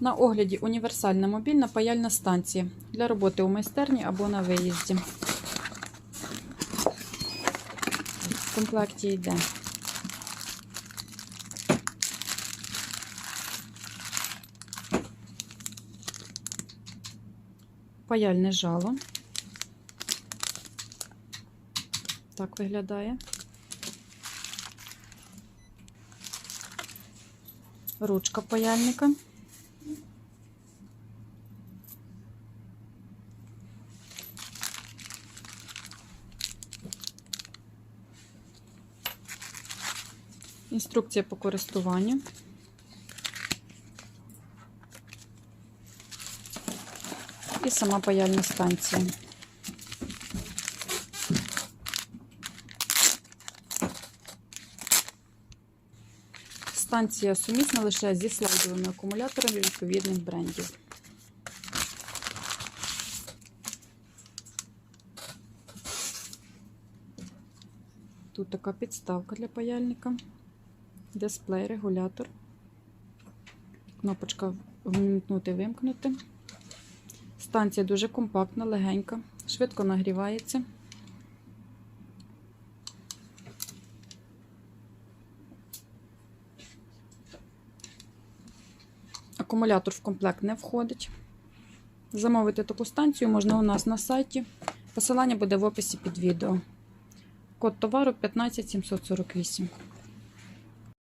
На огляді універсальна мобільна паяльна станція для роботи у майстерні або на виїзді. В комплекті йде паяльне жало. Так виглядає. Ручка паяльника. Інструкція по користуванню. І сама паяльна станція. Станція сумісна лише зі слайдовими акумуляторами відповідних брендів. Тут така підставка для паяльника, дисплей, регулятор, кнопочка вмикнути, вимкнути. Станція дуже компактна, легенька, швидко нагрівається. Акумулятор в комплект не входить. Замовити таку станцію можна у нас на сайті. Посилання буде в описі під відео. Код товару 15748.